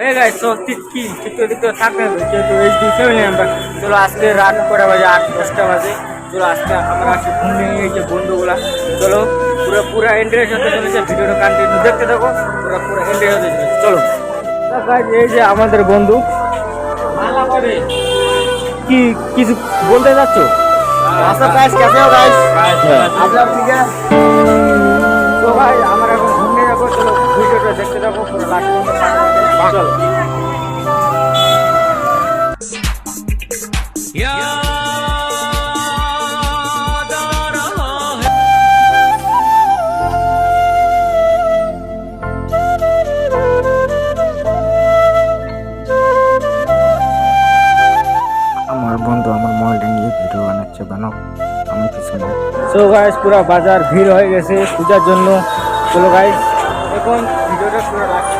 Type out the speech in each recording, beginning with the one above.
হয়ে গেছে তো কি? ঠিক দিক থাকবে যেহেতু এইচ ডি ফ্যামিলি আমরা চলো আজকে রাত কটা বাজে আট দশটা বাজে। চলো আজকে আমরা আজকে ঘুম নিয়ে এই যে বন্ধুগুলা। চলো পুরো পুরো এন্টারেস্ট হতে চলেছে ভিডিওটা কন্টিনিউ দেখতে থাকো পুরো পুরো এন্টারেস্ট হতে চলেছে। চলো। এই যে আমাদের বন্ধু। কি কিছু বলতে চাচ্ছ? আচ্ছা গাইস কেমন আছো গাইস আপনার ঠিক আছে তো ভাই আমরা এখন ঘুমিয়ে যাব চলো ভিডিওটা দেখতে যাব পুরো লাস্ট সো গাইস পুরো বাজার ভিড় হয়ে গেছে পূজার জন্য। চলো গাইস এখন ভিডিওটা পুরো লাস্ট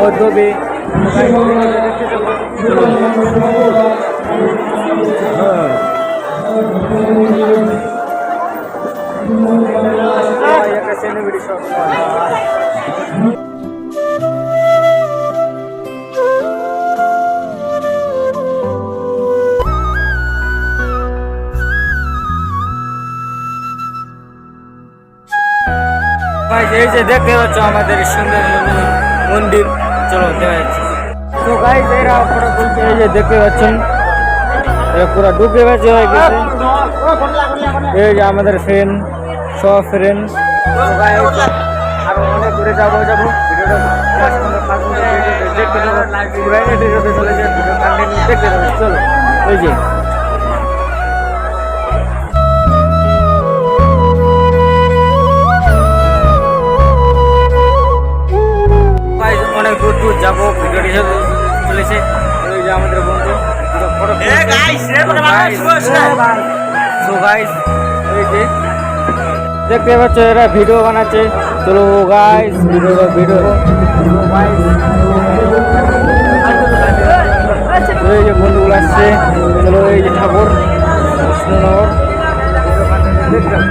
মধ্যবে। এই যে দেখতে পাচ্ছ আমাদের সুন্দর মন্দির। তো এই যে দেখতে পাচ্ছেন এরা পুরো ঢুকে হয়ে গেছে এই যে আমাদের ফ্রেন্ড সব ফ্রেন্ড আরও অনেক দূরে যাব যাব ভিডিওটা দেখতে চলে চলেছে, ভিডিও দেখতে চলো ওই যে দূর যাব ভিডিওটি চলেছে আমাদের বন্ধু দেখতে পাচ্ছ এরা ভিডিও বানাচ্ছে। চলো গাইস ভিডিও ভিডিও এই যে বন্ধুগুলো আসছে। চলো এই যে ঠাকুর